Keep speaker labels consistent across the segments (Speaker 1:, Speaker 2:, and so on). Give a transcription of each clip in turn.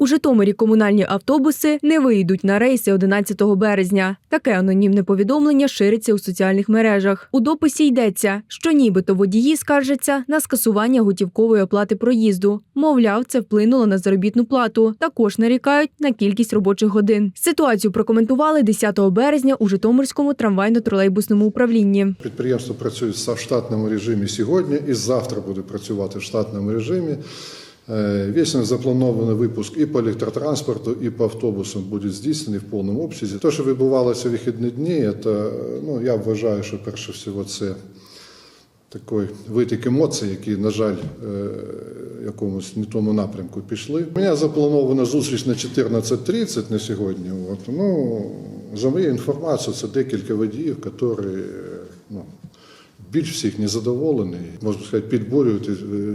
Speaker 1: У Житомирі комунальні автобуси не вийдуть на рейси 11 березня. Таке анонімне повідомлення шириться у соціальних мережах. У дописі йдеться, що нібито водії скаржаться на скасування готівкової оплати проїзду. Мовляв, це вплинуло на заробітну плату. Також нарікають на кількість робочих годин. Ситуацію прокоментували 10 березня у Житомирському трамвайно-тролейбусному управлінні.
Speaker 2: Підприємство працює в штатному режимі сьогодні і завтра буде працювати в штатному режимі. Е, Весь запланований випуск і по електротранспорту, і по автобусам буде здійснений в повному обсязі. Те, що відбувалося в вихідні дні, це, ну, я вважаю, що перше всього це такий витік емоцій, які, на жаль, е, якомусь не тому напрямку пішли. У мене запланована зустріч на 14.30 на сьогодні. От. Ну, за моєю інформацією, це декілька водіїв, які ну, більш всіх не задоволені, можна сказати, підбурюють е,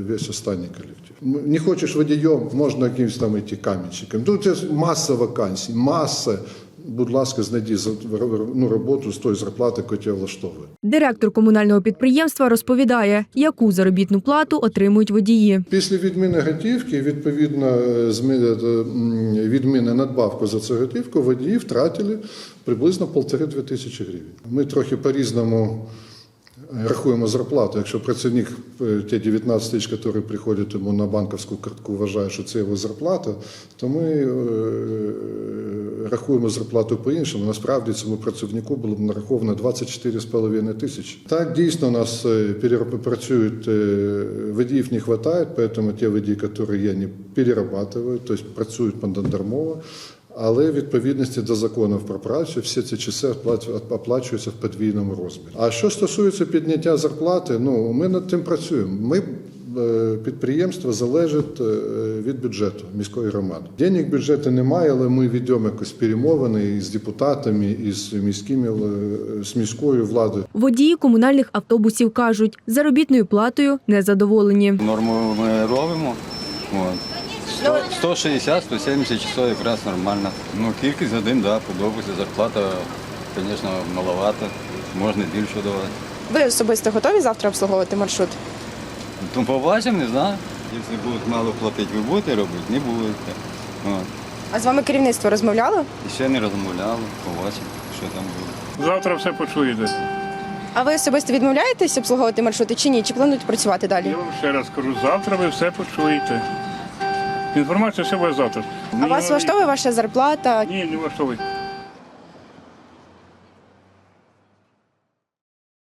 Speaker 2: весь останній колектив. Не хочеш водієм, можна якимось там йти камінчиком. Тут є маса вакансій, маса. Будь ласка, знайди за- ну, роботу з тої зарплати, яка тебе влаштовує.
Speaker 1: Директор комунального підприємства розповідає, яку заробітну плату отримують водії.
Speaker 2: Після відміни готівки, відповідно, е, е, відміни надбавку за цю готівку, водії втратили приблизно полтори-дві тисячі гривень. Ми трохи по-різному рахуємо зарплату. Якщо працівник е, ті 19 тисяч, які приходять йому на банківську картку, вважає, що це його зарплата, то ми е, рахуємо зарплату по-іншому. Насправді цьому працівнику було б нараховано 24,5 тисячі. Так, дійсно, у нас е, працюють, е, водіїв не вистачає, тому ті водії, які є, не перерабатують, тобто працюють понаднормово. Але в відповідності до законів про працю всі ці часи оплачу- оплачуються в подвійному розмірі. А що стосується підняття зарплати, ну ми над тим працюємо. Ми е, підприємство залежить е, від бюджету міської громади. Денег бюджету немає, але ми ведемо якось перемовини із депутатами, із міськими е, з міською владою.
Speaker 1: Водії комунальних автобусів кажуть, заробітною платою незадоволені.
Speaker 3: Норму ми робимо. От. 160-170 часов якраз нормально. Ну, кількість годин, да, подобається. Зарплата, звісно, маловата. Можна більше давати.
Speaker 4: Ви особисто готові завтра обслуговувати маршрут?
Speaker 3: Ну, побачимо, не знаю. Якщо будуть мало платити, ви будете робити, не будете. От.
Speaker 4: А з вами керівництво розмовляло?
Speaker 3: І ще не розмовляли, побачимо, що там буде.
Speaker 5: Завтра все почуєте.
Speaker 4: А ви особисто відмовляєтесь обслуговувати маршрути чи ні? Чи плануєте працювати далі?
Speaker 5: Я вам ще раз кажу, завтра ви все почуєте. Інформація все буде завтра.
Speaker 4: А вас влаштовує ваша зарплата?
Speaker 5: Ні, не влаштовує.